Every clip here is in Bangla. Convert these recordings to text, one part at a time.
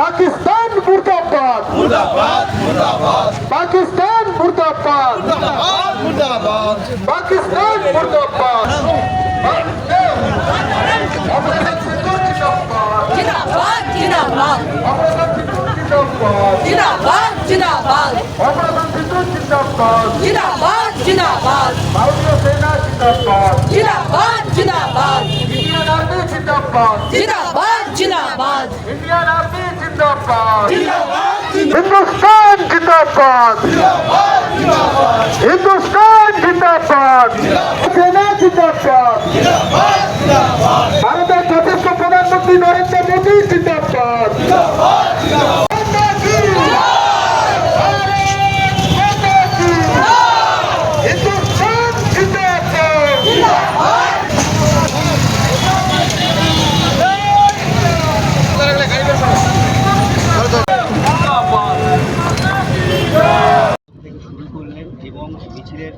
পাকিস্তান মুর্দাবাদ। পাকিস্তান মুর্দাবাদ। পাকিস্তান মুর্দাবাদ। জিন্দাবাদ জিন্দাবাদ। জিন্দাবাদ জিন্দাবাদ। জিন্দাবাদ জিন্দাবাদ ভারতীয় সেনা জিন্দাবাদ। জিন্দাবাদ জিন্দাবাদ। जिंदाबाद ऑपरेशन सिंदूर जिंदाबाद जिंदाबाद जिंदाबाद ऑपरेशन सिंदूर जिंदाबाद जिंदाबाद जिंदाबाद भारतीय सेना जिंदाबाद जिंदाबाद जिंदाबाद इंडियन आर्मी जिंदाबाद जिंदाबाद जिंदाबाद इंडियन आर्मी जिंदाबाद हिंदुस्तान जिंदाबाद हिंदुस्तान जिंदाबाद सेना जिंदाबाद भारत যথেষ্ট প্রধানমন্ত্রী নরেন্দ্র মিছিলের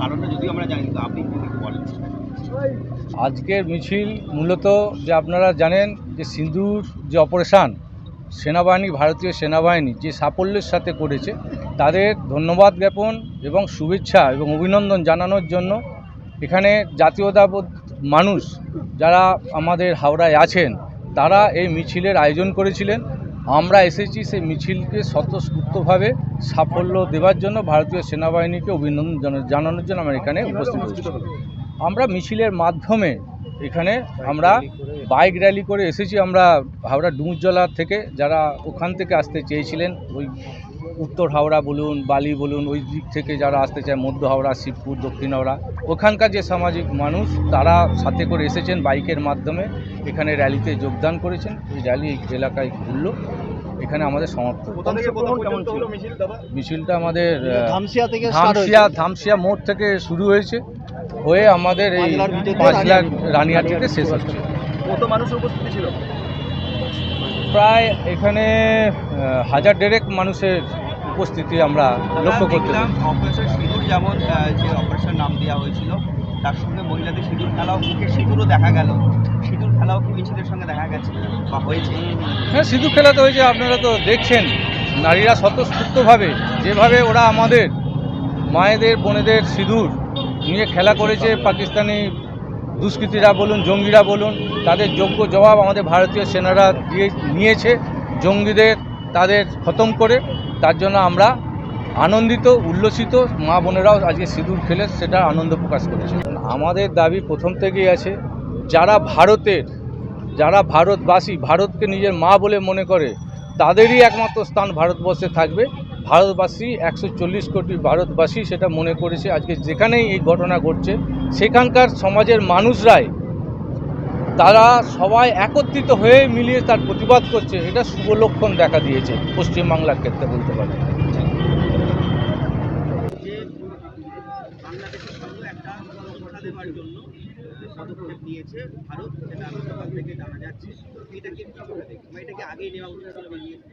কারণটা যদিও আমরা জানি কিন্তু আপনি বলেন? আজকের মিছিল মূলত যে আপনারা জানেন যে সিন্ধুর যে অপারেশান, সেনাবাহিনী, ভারতীয় সেনাবাহিনী যে সাফল্যের সাথে করেছে, তাদের ধন্যবাদ জ্ঞাপন এবং শুভেচ্ছা এবং অভিনন্দন জানানোর জন্য এখানে জাতীয়তাবোধ মানুষ যারা আমাদের হাওড়ায় আছেন, তারা এই মিছিলের আয়োজন করেছিলেন। আমরা এসেছি সেই মিছিলকে স্বতঃস্ফূর্তভাবে সাফল্য দেওয়ার জন্য ভারতীয় সেনাবাহিনীকে অভিনন্দন জানা- জানানোর জন্য আমরা এখানে উপস্থিত হয়েছি। আমরা মিছিলের মাধ্যমে এখানে আমরা বাইক র্যালি করে এসেছি। আমরা হাওড়া ডুমুরজলা থেকে যারা ওখান থেকে আসতে চেয়েছিলেন, ওই উত্তর হাওড়া বলুন, বালি বলুন, ওই দিক থেকে যারা আসতে চায়, মধ্য হাওড়া, শিবপুর, দক্ষিণ হাওড়া, ওখানকার যে সামাজিক মানুষ, তারা সাথে করে এসেছেন। বাইকের মাধ্যমে এখানে র্যালিতে যোগদান করেছেন। এই র্যালি এলাকায় ঘুরলো। এখানে আমাদের সমাপ্ত। মিছিলটা আমাদের ধামসিয়া ধামসিয়া মোড় থেকে শুরু হয়েছে। হয়ে আমাদের এই দিয়ে পাঁচলাখ রানিয়াটিতে শেষ হচ্ছে। কত মানুষ উপস্থিত ছিল? প্রায় এখানে হাজার ডেরেক মানুষের উপস্থিতি আমরা লক্ষ্য করতে। অপারেশন সিঁদুর যেমন যে অপারেশন নাম দেওয়া হয়েছিল তার সঙ্গে মহিলাদের সিঁদুর খেলাও মুখে সিঁদুরও দেখা গেল। খেলাও কি মিছিলের সঙ্গে দেখা গেছে বা হয়েছে? হ্যাঁ সিধু খেলা তো হয়েছে, আপনারা তো দেখছেন। নারীরা স্বতঃস্ফূর্তভাবে যেভাবে ওরা আমাদের মায়েদের, বোনেদের সিঁদুর নিয়ে খেলা করেছে, পাকিস্তানি দুষ্কৃতীরা বলুন, জঙ্গিরা বলুন, তাদের যোগ্য জবাব আমাদের ভারতীয় সেনারা দিয়ে নিয়েছে। জঙ্গিদের তাদের খতম করে, তার জন্য আমরা আনন্দিত, উল্লসিত, মা বোনেরাও আজকে সিঁদুর খেলে সেটা আনন্দ প্রকাশ করেছে। আমাদের দাবি প্রথম থেকেই আছে যারা ভারতের, যারা ভারতবাসী, ভারতকে নিজের মা বলে মনে করে, তাদেরই একমাত্র স্থান ভারতবর্ষে থাকবে। ভারতবাসী একশো চল্লিশ কোটি ভারতবাসী সেটা মনে করেছে। আজকে যেখানেই এই ঘটনা ঘটছে, সেখানকার সমাজের মানুষরাই, তারা সবাই একত্রিত হয়ে মিলিয়ে তার প্রতিবাদ করছে। এটা শুভ লক্ষণ দেখা দিয়েছে, পশ্চিমবাংলার ক্ষেত্রে বলতে পারি যে বাংলাদেশের সঙ্গে একটা ঘটা দেওয়ার জন্য পদক্ষেপ নিয়েছে ভারত সেটা সকাল থেকে জানা যাচ্ছে করে দেখি এটাকে নেওয়া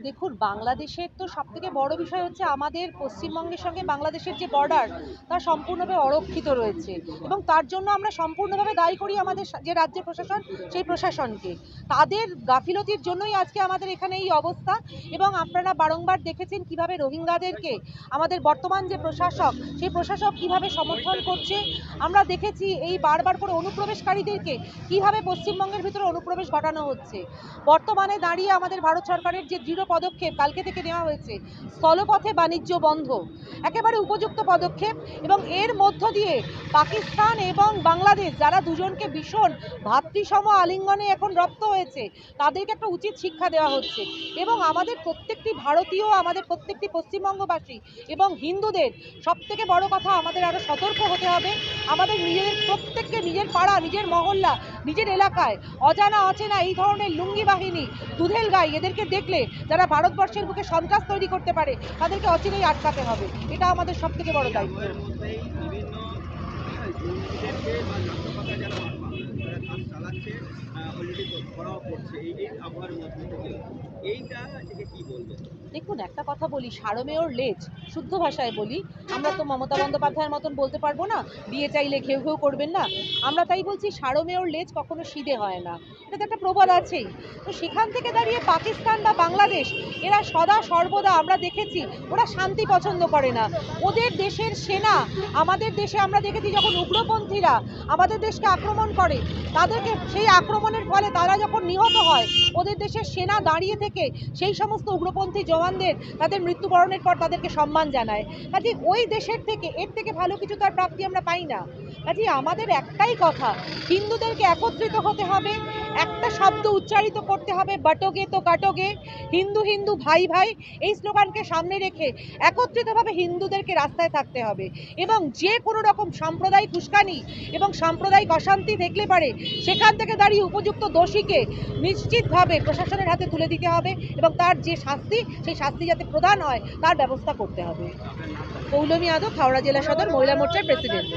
দেখুন, বাংলাদেশের তো সব থেকে বড় বিষয় হচ্ছে আমাদের পশ্চিমবঙ্গের সঙ্গে বাংলাদেশের যে বর্ডার তা সম্পূর্ণভাবে অরক্ষিত রয়েছে। এবং তার জন্য আমরা সম্পূর্ণভাবে দায়ী করি আমাদের যে রাজ্য প্রশাসন, সেই প্রশাসনকে। তাদের গাফিলতির জন্যই আজকে আমাদের এখানে এই অবস্থা। এবং আপনারা বারংবার দেখেছেন কীভাবে রোহিঙ্গাদেরকে, আমাদের বর্তমান যে প্রশাসক, সেই প্রশাসক কীভাবে সমর্থন করছে। আমরা দেখেছি এই বারবার করে অনুপ্রবেশকারীদেরকে কীভাবে পশ্চিমবঙ্গের ভিতরে অনুপ্রবেশ ঘটানো হচ্ছে? বর্তমানে দাঁড়িয়ে আমাদের ভারত সরকারের যে দৃঢ় পদক্ষেপ কালকে থেকে নেওয়া হয়েছে, স্থলপথে বাণিজ্য বন্ধ। একেবারে উপযুক্ত পদক্ষেপ এবং এর মধ্য দিয়ে পাকিস্তান এবং বাংলাদেশ, যারা দুজনকে ভীষণ ভাতৃসম আলিঙ্গনে এখন রপ্ত হয়েছে, তাদেরকে একটা উচিত শিক্ষা দেওয়া হচ্ছে। এবং আমাদের প্রত্যেকটি ভারতীয়, আমাদের প্রত্যেকটি পশ্চিমবঙ্গবাসী এবং হিন্দুদের সব থেকে বড় কথা, আমাদের আরও সতর্ক হতে হবে। আমাদের নিজেদের প্রত্যেককে নিজের পাড়া, নিজের মহল্লা, নিজের এলাকায়। অজানা, অচেনা এই ধরনের লুঙ্গি বাহিনী, দুধেল গাই, এদেরকে দেখলে যারা ভারতবর্ষের বুকে সন্ত্রাস তৈরি করতে পারে, তাদেরকে অচিরেই আটকাতে হবে। এটা আমাদের সব থেকে বড় দায়িত্ব এর মধ্যেই বিভিন্ন জঙ্গিদেরকে বা নাশকতা যারা যারা চালাচ্ছে অলরেডি ধরাও পড়ছে। এই এই আবহাওয়ার মধ্যে থেকে এইটা থেকে কি বলবেন? দেখুন, একটা কথা বলি, সারমেয়র লেজ, শুদ্ধ ভাষায় বলি, আমরা তো মমতা বন্দ্যোপাধ্যায়ের মতন বলতে পারব না বিয়ে চাইলে ঘেউ ঘেউ করবেন না। আমরা তাই বলছি, সারমেয়র লেজ কখনো সিধে হয় না। এটা তো একটা প্রবাদ আছেই। তো সেখান থেকে দাঁড়িয়ে পাকিস্তান বা বাংলাদেশ এরা সদা সর্বদা আমরা দেখেছি, ওরা শান্তি পছন্দ করে না। ওদের দেশের সেনা, আমাদের দেশে আমরা দেখেছি যখন উগ্রপন্থীরা আমাদের দেশকে আক্রমণ করে, তাদেরকে সেই আক্রমণের ফলে তারা যখন নিহত হয়, ওদের দেশের সেনা দাঁড়িয়ে থেকে সেই সমস্ত উগ্রপন্থী জওয়ানদের তাদের মৃত্যুবরণের পর তাদেরকে সম্মান জানায়। কাজে, ওই দেশের থেকে, এর থেকে ভালো কিছু তার প্রাপ্তি আমরা পাই না। কাজে, আমাদের একটাই কথা, হিন্দুদেরকে একত্রিত হতে হবে, একটা শব্দ উচ্চারিত করতে হবে, বাটোগে তো কাটোগে, হিন্দু হিন্দু ভাই ভাই এই স্লোগানকে সামনে রেখে একত্রিতভাবে হিন্দুদেরকে রাস্তায় থাকতে হবে। এবং যে কোনো রকম সাম্প্রদায়িক উস্কানি এবং সাম্প্রদায়িক অশান্তি দেখলে পারে, সেখান থেকে দাঁড়িয়ে উপযুক্ত দোষীকে নিশ্চিতভাবে প্রশাসনের হাতে তুলে দিতে হবে এবং তার যে শাস্তি, সেই শাস্তি যাতে প্রদান হয়, তার ব্যবস্থা করতে হবে। পৌলমী যাদব হাওড়া জেলা সদর, মহিলা মোর্চার প্রেসিডেন্ট।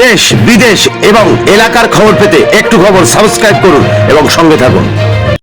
দেশ, বিদেশ এবং এলাকার খবর পেতে একটু খবর সাবস্ক্রাইব করুন এবং সঙ্গে থাকুন।